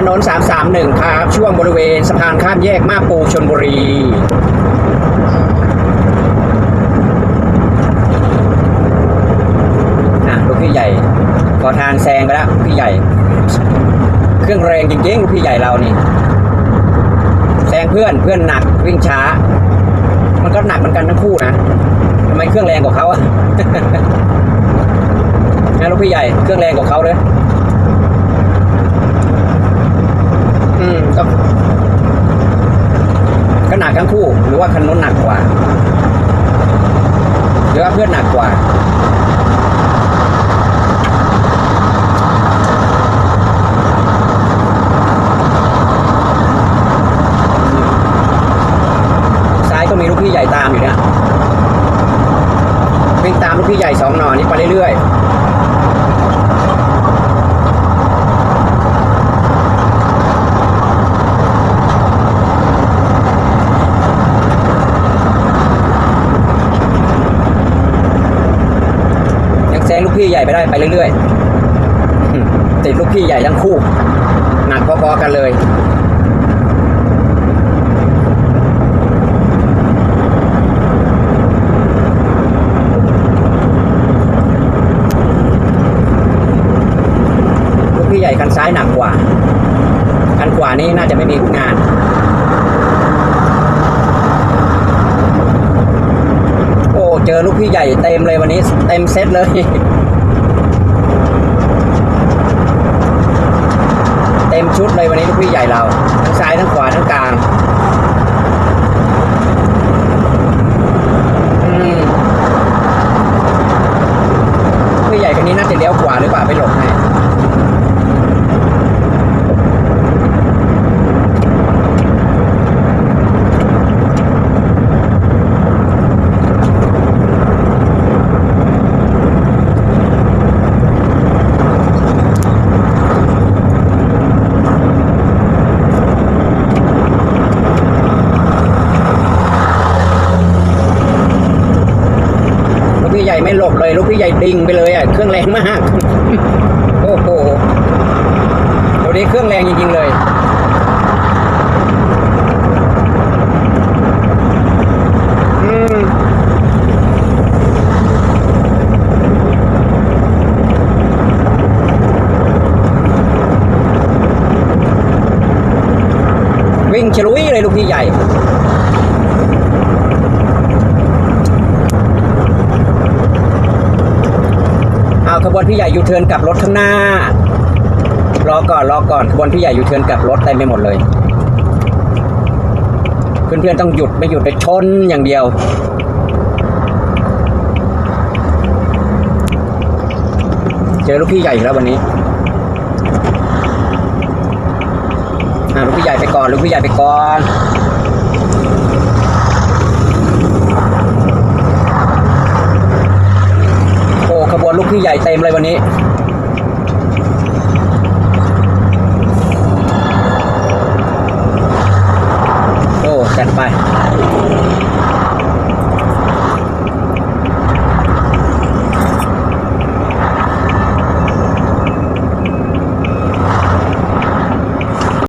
ถนน 331 ครับ ช่วงบริเวณสะพานข้ามแยกมาปูชนบุรีอะลูกพี่ใหญ่ขอทางแซงไปแล้วพี่ใหญ่ เครื่องแรงจริงๆ พี่ใหญ่เรานี่ แซงเพื่อนเพื่อนหนักวิ่งช้า มันก็หนักเหมือนกันทั้งคู่นะทำไมเครื่องแรงกว่าเขาอะนะลูกพี่ใหญ่เครื่องแรงกว่าเขาเลย อืมก็ก็หนักทั้งคู่ หรือว่าคันนู้น หนักกว่าหรือว่าเพื่อนหนักกว่า ซ้ายก็มีลูกพี่ใหญ่ตามอยู่เนี่ยวิ่งตามลูกพี่ใหญ่สองหน่อนี้ไปเรื่อยๆยังแซงลูกพี่ให ญ่ไปได้ไปเรื่อยๆอืมติดลูกพี่ใหญ่ทั้งคู่ หนักพอๆกันเลยลูกพี่ใหญ่คันซ้ายหนักกว่า คันขวานี่น่าจะไม่มีงาน โอ้ เจอลูกพี่ใหญ่เต็มเลยวันนี้ เต็มเซตเลย เต็ม ชุดเลยวันนี้ลูกพี่ใหญ่เราทั้งซ้ายทั้งขวาทั้งกลางอืมพี่ใหญ่คนนี้น่าจะเลี้ยวขวาหรือเปล่าไปหลบ พี่ใหญ่ไม่หลบเลยลูกพี่ใหญ่ดิ่งไปเลยอะเครื่องแรงมากโอ้โหตัวนี้เครื่องแรงจริงๆเลยวิ่งฉลุยเลยลูกพี่ใหญ่ เอาขบ วนพี่ใหญ่ยูเทิร์นกลับรถข้างหน้า รอก่อนรอก่อนขบวนพี่ใหญ่ยูเทิร์นกลับรถเต็มไปหมดเลย เพื่อนๆต้องหยุดไม่หยุดไปชนอย่างเดียวเจอลูกพี่ใหญ่อีกแล้ววันนี้ลูกพี่ใหญ่ไปก่อน ลูกพี่ใหญ่ไปก่อน คือใหญ่เต็มเลยวันนี้